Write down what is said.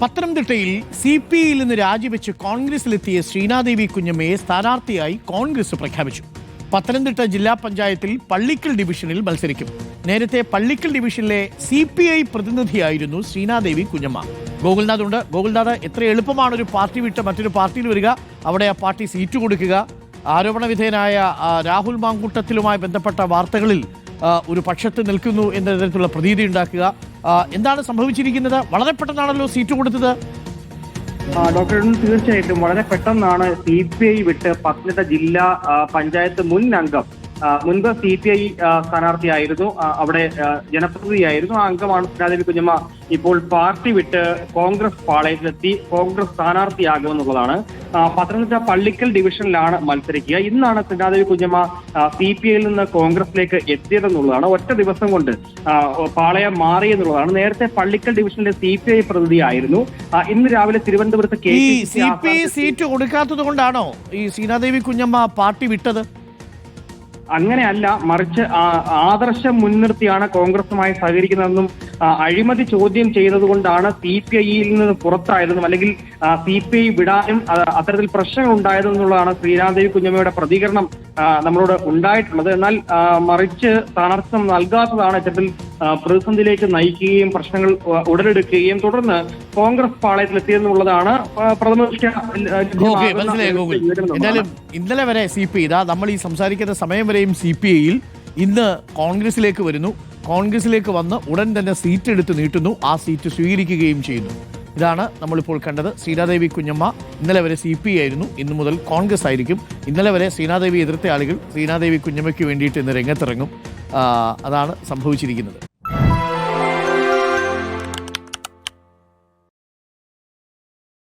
പത്തനംതിട്ടയിൽ C P ഐയിൽ നിന്ന് രാജിവെച്ച് കോൺഗ്രസിലെത്തിയ ശ്രീനാദേവി കുഞ്ഞമ്മയെ സ്ഥാനാർത്ഥിയായി കോൺഗ്രസ് പ്രഖ്യാപിച്ചു. പത്തനംതിട്ട ജില്ലാ പഞ്ചായത്തിൽ പള്ളിക്കൽ ഡിവിഷനിൽ മത്സരിക്കും. നേരത്തെ പള്ളിക്കൽ ഡിവിഷനിലെ സി പി ഐ പ്രതിനിധിയായിരുന്നു ശ്രീനാദേവി കുഞ്ഞമ്മ. ഗോകുൽനാഥ് ഉണ്ട് ഗോകുൽനാഥ് എത്ര എളുപ്പമാണ് ഒരു പാർട്ടി വിട്ട് മറ്റൊരു പാർട്ടിയിൽ വരിക. അവിടെ ആ പാർട്ടി സീറ്റ് കൊടുക്കുക. ആരോപണ വിധേയനായ രാഹുൽ മാങ്കൂട്ടത്തിലുമായി ബന്ധപ്പെട്ട വാർത്തകളിൽ ഒരു പക്ഷത്ത് നിൽക്കുന്നു എന്ന തരത്തിലുള്ള പ്രതീതി ഉണ്ടാക്കുക. എന്താണ് സംഭവിച്ചിരിക്കുന്നത്? വളരെ പെട്ടെന്നാണല്ലോ സീറ്റ് കൊടുത്തത്. ഡോക്ടർ തീർച്ചയായിട്ടും വളരെ പെട്ടെന്നാണ് സി പി ഐ വിട്ട് പത്തനംതിട്ട ജില്ലാ പഞ്ചായത്ത് മുൻ അംഗം മുൻപ് സി പി ഐ സ്ഥാനാർത്ഥിയായിരുന്നു. അവിടെ ജനപ്രതിനിധിയായിരുന്നു. ആ അംഗമാണ് ശ്രീനാദേവി കുഞ്ഞമ്മ. ഇപ്പോൾ പാർട്ടി വിട്ട് കോൺഗ്രസ് പാളയത്തിലെത്തി. കോൺഗ്രസ് സ്ഥാനാർത്ഥിയാകുമെന്നുള്ളതാണ്. പത്തനംതിട്ട പള്ളിക്കൽ ഡിവിഷനിലാണ് മത്സരിക്കുക. ഇന്നാണ് സിനാദേവി കുഞ്ഞമ്മ സി പി ഐയിൽ നിന്ന് കോൺഗ്രസിലേക്ക് എത്തിയതെന്നുള്ളതാണ്. ഒറ്റ ദിവസം കൊണ്ട് പാളയം മാറി എന്നുള്ളതാണ് നേരത്തെ പള്ളിക്കൽ ഡിവിഷനിലെ സി പി ഐ പ്രതിനിധിയായിരുന്നു. ഇന്ന് രാവിലെ തിരുവനന്തപുരത്ത് K C P I seat കൊടുക്കാത്തത് കൊണ്ടാണോ ഈ സീനാദേവി കുഞ്ഞമ്മ പാർട്ടി വിട്ടത്? അങ്ങനെയല്ല മറിച്ച് ആദർശം മുൻനിർത്തിയാണ് കോൺഗ്രസുമായി സഹകരിക്കുന്നതെന്നും അഴിമതി ചോദ്യം ചെയ്തതുകൊണ്ടാണ് സി പി ഐയിൽ നിന്ന് പുറത്തായതെന്നും അല്ലെങ്കിൽ സി പി ഐ വിടാനും അത്തരത്തിൽ പ്രശ്നങ്ങൾ ഉണ്ടായതെന്നുള്ളതാണ് ശ്രീരാദേവി കുഞ്ഞമ്മയുടെ പ്രതികരണം നമ്മളോട് ഉണ്ടായിട്ടുള്ളത്. എന്നാൽ മറിച്ച് സ്ഥാനാർത്ഥിത്വം നൽകാത്തതാണ് ഇത്തരത്തിൽ പ്രതിസന്ധിയിലേക്ക് നയിക്കുകയും പ്രശ്നങ്ങൾ ഉടലെടുക്കുകയും തുടർന്ന് കോൺഗ്രസ് പാളയത്തിലെത്തിയെന്നുള്ളതാണ് പ്രഥമ ഇന്നലെ വരെ സി പി ഐ ഇതാ നമ്മൾ ഈ സംസാരിക്കുന്ന സമയം വരെയും സി പി ഐയിൽ ഇന്ന് കോൺഗ്രസിലേക്ക് വരുന്നു കോൺഗ്രസിലേക്ക് വന്ന് ഉടൻ തന്നെ സീറ്റ് എടുത്ത് നീട്ടുന്നു ആ സീറ്റ് സ്വീകരിക്കുകയും ചെയ്യുന്നു ഇതാണ് നമ്മളിപ്പോൾ കണ്ടത് ശ്രീനാദേവി കുഞ്ഞമ്മ ഇന്നലെ വരെ സി പി ആയിരുന്നു ഇന്നു മുതൽ കോൺഗ്രസ് ആയിരിക്കും ഇന്നലെ വരെ സീനാദേവി എതിർത്ത ആളുകൾ സീനാദേവി കുഞ്ഞമ്മയ്ക്ക് വേണ്ടിയിട്ട് ഇന്ന് രംഗത്തിറങ്ങും അതാണ് സംഭവിച്ചിരിക്കുന്നത്